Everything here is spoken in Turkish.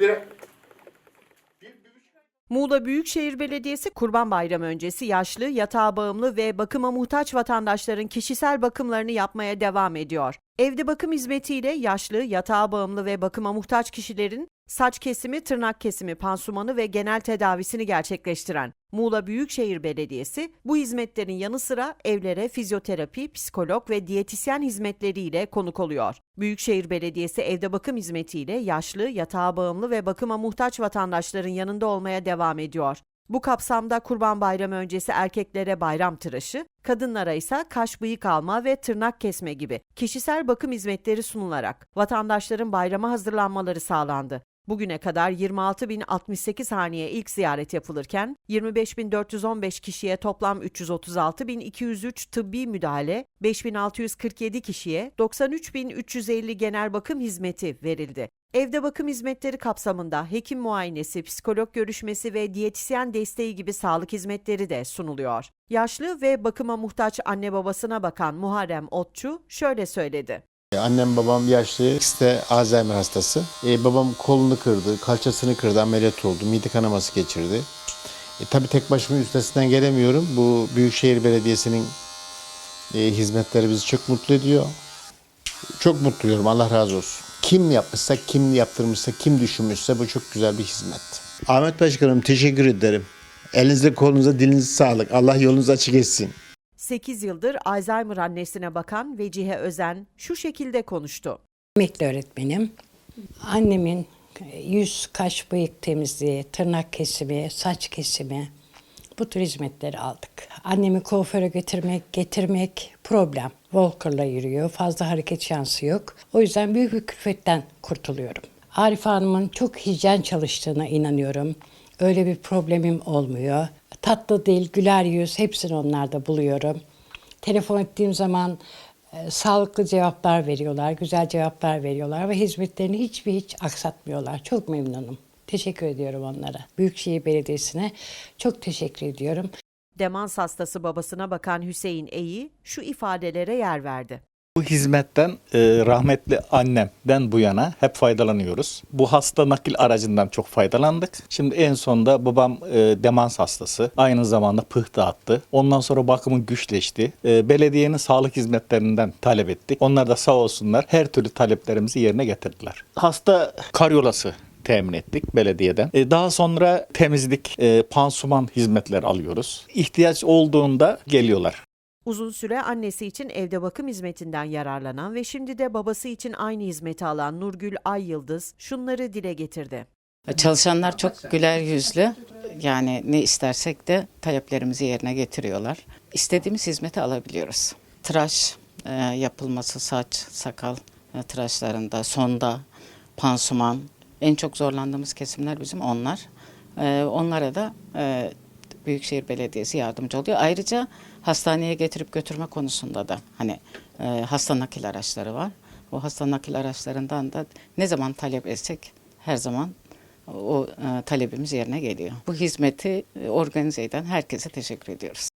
Bir, Muğla Büyükşehir Belediyesi Kurban Bayramı öncesi yaşlı, yatağa bağımlı ve bakıma muhtaç vatandaşların kişisel bakımlarını yapmaya devam ediyor. Evde bakım hizmetiyle yaşlı, yatağa bağımlı ve bakıma muhtaç kişilerin saç kesimi, tırnak kesimi, pansumanı ve genel tedavisini gerçekleştiren Muğla Büyükşehir Belediyesi bu hizmetlerin yanı sıra evlere fizyoterapi, psikolog ve diyetisyen hizmetleriyle konuk oluyor. Büyükşehir Belediyesi evde bakım hizmetiyle yaşlı, yatağa bağımlı ve bakıma muhtaç vatandaşların yanında olmaya devam ediyor. Bu kapsamda Kurban Bayramı öncesi erkeklere bayram tıraşı, kadınlara ise kaş bıyık alma ve tırnak kesme gibi kişisel bakım hizmetleri sunularak vatandaşların bayrama hazırlanmaları sağlandı. Bugüne kadar 26.068 haneye ilk ziyaret yapılırken 25.415 kişiye toplam 336.203 tıbbi müdahale, 5.647 kişiye 93.350 genel bakım hizmeti verildi. Evde bakım hizmetleri kapsamında hekim muayenesi, psikolog görüşmesi ve diyetisyen desteği gibi sağlık hizmetleri de sunuluyor. Yaşlı ve bakıma muhtaç anne babasına bakan Muharrem Otçu şöyle söyledi. Annem babam yaşlı, ikisi de Alzheimer hastası. Ee, babam kolunu kırdı, kalçasını kırdı, ameliyat oldu, mide kanaması geçirdi. E, tabii tek başıma üstesinden gelemiyorum. Bu Büyükşehir Belediyesi'nin e, hizmetleri bizi çok mutlu ediyor. Çok mutluyum, Allah razı olsun. Kim yapmışsa, kim yaptırmışsa, kim düşünmüşse bu çok güzel bir hizmet. Ahmet Başkanım teşekkür ederim. Elinize kolunuza dilinize sağlık. Allah yolunuzu açık etsin. 8 yıldır Alzheimer annesine bakan Vecihe Özen şu şekilde konuştu. Emekli öğretmenim. Annemin yüz, kaş, bıyık temizliği, tırnak kesimi, saç kesimi bu tür hizmetleri aldık. Annemi kuaföre getirmek, getirmek problem. Walker'la yürüyor, fazla hareket şansı yok. O yüzden büyük bir külfetten kurtuluyorum. Arif Hanım'ın çok hijyen çalıştığına inanıyorum. Öyle bir problemim olmuyor. Tatlı dil, güler yüz hepsini onlarda buluyorum. Telefon ettiğim zaman e, sağlıklı cevaplar veriyorlar, güzel cevaplar veriyorlar ve hizmetlerini hiçbir hiç aksatmıyorlar. Çok memnunum. Teşekkür ediyorum onlara. Büyükşehir Belediyesi'ne çok teşekkür ediyorum. Demans hastası babasına bakan Hüseyin Eyi şu ifadelere yer verdi. Bu hizmetten e, rahmetli annemden bu yana hep faydalanıyoruz. Bu hasta nakil aracından çok faydalandık. Şimdi en sonda babam e, demans hastası. Aynı zamanda pıhtı attı. Ondan sonra bakımı güçleşti. E, belediyenin sağlık hizmetlerinden talep ettik. Onlar da sağ olsunlar her türlü taleplerimizi yerine getirdiler. Hasta karyolası temin ettik belediyeden. E, daha sonra temizlik, e, pansuman hizmetleri alıyoruz. İhtiyaç olduğunda geliyorlar. Uzun süre annesi için evde bakım hizmetinden yararlanan ve şimdi de babası için aynı hizmeti alan Nurgül Ay Yıldız şunları dile getirdi. Çalışanlar çok güler yüzlü. Yani ne istersek de taleplerimizi yerine getiriyorlar. İstediğimiz hizmeti alabiliyoruz. Tıraş e, yapılması, saç, sakal e, tıraşlarında, sonda, pansuman. En çok zorlandığımız kesimler bizim onlar. E, onlara da Büyükşehir Belediyesi yardımcı oluyor. Ayrıca hastaneye getirip götürme konusunda da hani e, hasta nakil araçları var. O hasta nakil araçlarından da ne zaman talep etsek her zaman o e, talebimiz yerine geliyor. Bu hizmeti e, organize eden herkese teşekkür ediyoruz.